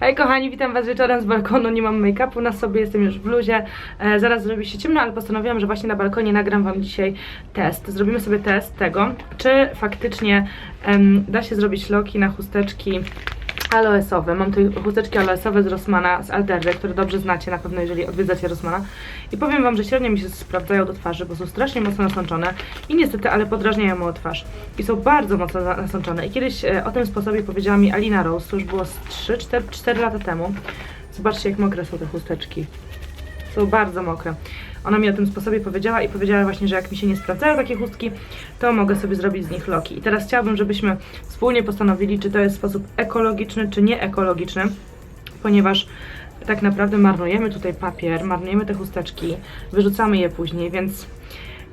Hej kochani, witam was wieczorem z balkonu, nie mam make-upu na sobie, jestem już w bluzie, e, zaraz zrobi się ciemno, ale postanowiłam, że właśnie na balkonie nagram wam dzisiaj test. Zrobimy sobie test tego, czy faktycznie em, da się zrobić loki na chusteczki aloesowe. Mam tutaj chusteczki aloesowe z Rossmana, z Alterzy, które dobrze znacie na pewno, jeżeli odwiedzacie Rossmana. I powiem wam, że średnio mi się sprawdzają do twarzy, bo są strasznie mocno nasączone i niestety, ale podrażniają moją twarz. I są bardzo mocno nasączone. I kiedyś e, o tym sposobie powiedziała mi Alina Rose, to już było z 3-4 lata temu. Zobaczcie, jak mokre są te chusteczki. Są bardzo mokre. Ona mi o tym sposobie powiedziała i powiedziała właśnie, że jak mi się nie sprawdzają takie chustki, to mogę sobie zrobić z nich loki. I teraz chciałabym, żebyśmy wspólnie postanowili, czy to jest sposób ekologiczny, czy nie ekologiczny, ponieważ tak naprawdę marnujemy tutaj papier, marnujemy te chusteczki, wyrzucamy je później, więc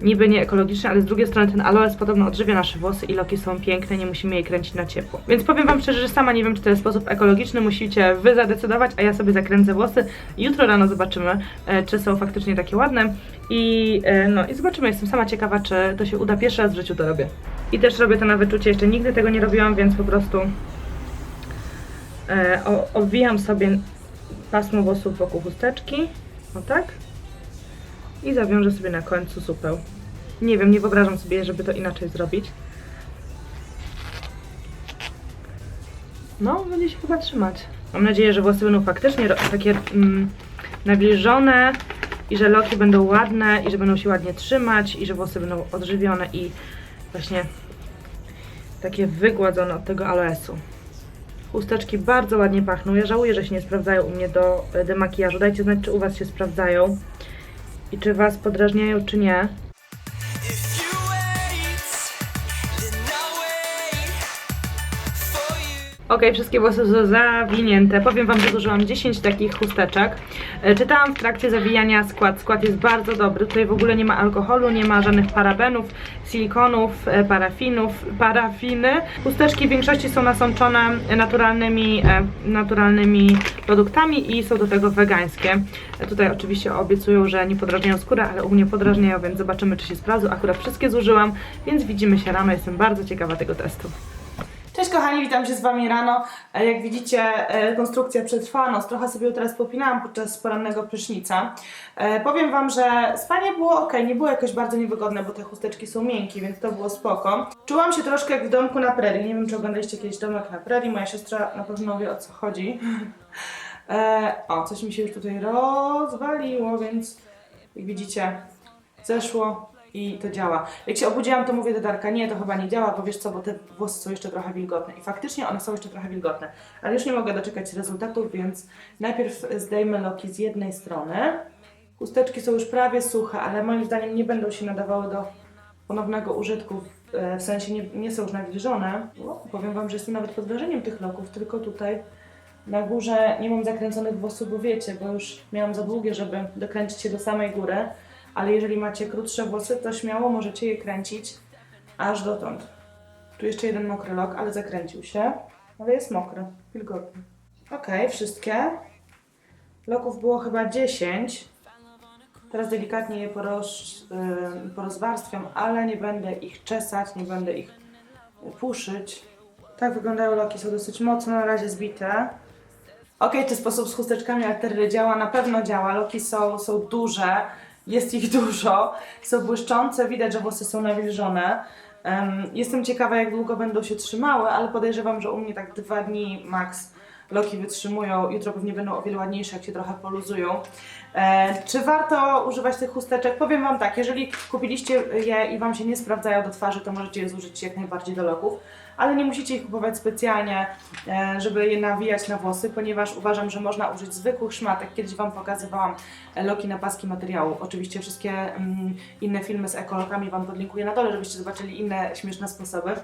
niby nie ekologiczne, ale z drugiej strony ten aloes podobno odżywia nasze włosy i loki są piękne, nie musimy je kręcić na ciepło. Więc powiem Wam szczerze, że sama nie wiem, czy to jest sposób ekologiczny, musicie Wy zadecydować, a ja sobie zakręcę włosy. Jutro rano zobaczymy, e, czy są faktycznie takie ładne i e, no i zobaczymy, jestem sama ciekawa, czy to się uda. Pierwszy raz w życiu to robię. I też robię to na wyczucie, jeszcze nigdy tego nie robiłam, więc po prostu e, obwijam sobie pasmo włosów wokół chusteczki, o tak, i zawiążę sobie na końcu supeł. Nie wiem, nie wyobrażam sobie, żeby to inaczej zrobić. No, będzie się chyba trzymać. Mam nadzieję, że włosy będą faktycznie takie mm, nawilżone i że loki będą ładne i że będą się ładnie trzymać i że włosy będą odżywione i właśnie takie wygładzone od tego aloesu. Chusteczki bardzo ładnie pachną. Ja żałuję, że się nie sprawdzają u mnie do e, demakijażu. Dajcie znać, czy u Was się sprawdzają i czy Was podrażniają, czy nie. Ok, wszystkie włosy są zawinięte. Powiem Wam, że zużyłam 10 takich chusteczek. E, Czytałam w trakcie zawijania skład. Skład jest bardzo dobry. Tutaj w ogóle nie ma alkoholu, nie ma żadnych parabenów, silikonów, e, parafinów, parafiny. Chusteczki w większości są nasączone naturalnymi, e, naturalnymi produktami i są do tego wegańskie. Tutaj oczywiście obiecują, że nie podrażniają skóry, ale u mnie podrażniają, więc zobaczymy, czy się sprawdzą. Akurat wszystkie zużyłam, więc widzimy się rano. Jestem bardzo ciekawa tego testu. Cześć kochani, witam się z Wami rano. E, Jak widzicie, e, konstrukcja przetrwała noc. Trochę sobie ją teraz popinałam podczas porannego prysznica. E, Powiem Wam, że spanie było ok, nie było jakoś bardzo niewygodne, bo te chusteczki są miękkie, więc to było spoko. Czułam się troszkę jak w domku na prerii. Nie wiem, czy oglądaliście kiedyś domek na prerii. Moja siostra na pewno wie o co chodzi. O, coś mi się już tutaj rozwaliło, więc jak widzicie, zeszło i to działa. Jak się obudziłam, to mówię do Darka, nie, to chyba nie działa, bo wiesz co, bo te włosy są jeszcze trochę wilgotne. I faktycznie one są jeszcze trochę wilgotne. Ale już nie mogę doczekać rezultatów, więc najpierw zdejmę loki z jednej strony. Chusteczki są już prawie suche, ale moim zdaniem nie będą się nadawały do ponownego użytku. e, W sensie nie, nie są już nawilżone. Powiem Wam, że jestem nawet pod wrażeniem tych loków, tylko tutaj na górze nie mam zakręconych włosów, bo wiecie, bo już miałam za długie, żeby dokręcić się do samej góry. Ale jeżeli macie krótsze włosy, to śmiało możecie je kręcić aż dotąd. Tu jeszcze jeden mokry lok, ale zakręcił się. Ale jest mokry, wilgotny. Ok, wszystkie. Loków było chyba 10. Teraz delikatnie je poroz, yy, porozwarstwiam, ale nie będę ich czesać, nie będę ich puszyć. Tak wyglądają loki, są dosyć mocno na razie zbite. Ok, czy sposób z chusteczkami altery działa? Na pewno działa. Loki są, są duże, jest ich dużo, są błyszczące, widać, że włosy są nawilżone. Em, jestem ciekawa, jak długo będą się trzymały, ale podejrzewam, że u mnie tak dwa dni max loki wytrzymują. Jutro pewnie będą o wiele ładniejsze, jak się trochę poluzują. E, czy warto używać tych chusteczek? Powiem Wam tak, jeżeli kupiliście je i Wam się nie sprawdzają do twarzy, to możecie je zużyć jak najbardziej do loków, ale nie musicie ich kupować specjalnie, e, żeby je nawijać na włosy, ponieważ uważam, że można użyć zwykłych szmatek. Kiedyś Wam pokazywałam e, loki na paski materiału. Oczywiście wszystkie mm, inne filmy z ekologami Wam podlinkuję na dole, żebyście zobaczyli inne śmieszne sposoby.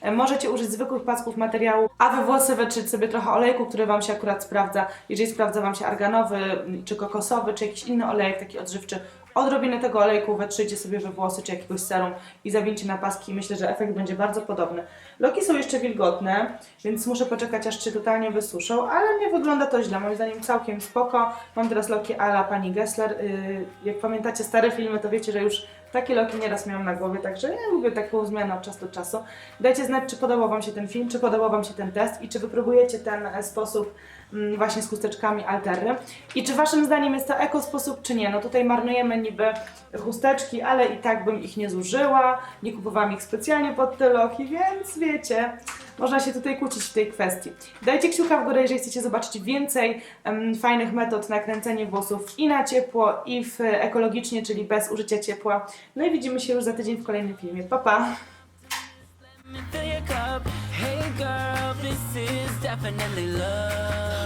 E, Możecie użyć zwykłych pasków materiału, a we włosy wetrzeć sobie trochę olejku, który Wam się akurat sprawdza. Jeżeli sprawdza Wam się arganowy, czy kokosowy, czy jakiś inny olejek taki odżywczy, odrobinę tego olejku wetrzyjcie sobie we włosy, czy jakiegoś serum i zawincie na paski. Myślę, że efekt będzie bardzo podobny. Loki są jeszcze wilgotne, więc muszę poczekać, aż się totalnie wysuszą, ale nie wygląda to źle. Moim zdaniem całkiem spoko. Mam teraz loki ala pani Gessler. Yy, jak pamiętacie stare filmy, to wiecie, że już Takie loki nieraz miałam na głowie, także ja lubię taką zmianę od czasu do czasu. Dajcie znać, czy podobał Wam się ten film, czy podobał Wam się ten test i czy wypróbujecie ten e, sposób mm, właśnie z chusteczkami alterry. I czy Waszym zdaniem jest to eko sposób, czy nie? No tutaj marnujemy niby chusteczki, ale i tak bym ich nie zużyła, nie kupowałam ich specjalnie pod te loki, więc wiecie, można się tutaj kłócić w tej kwestii. Dajcie kciuka w górę, jeżeli chcecie zobaczyć więcej em, fajnych metod na kręcenie włosów i na ciepło, i w ekologicznie, czyli bez użycia ciepła. No i widzimy się już za tydzień w kolejnym filmie. Pa, pa! Hey girl, this is definitely love.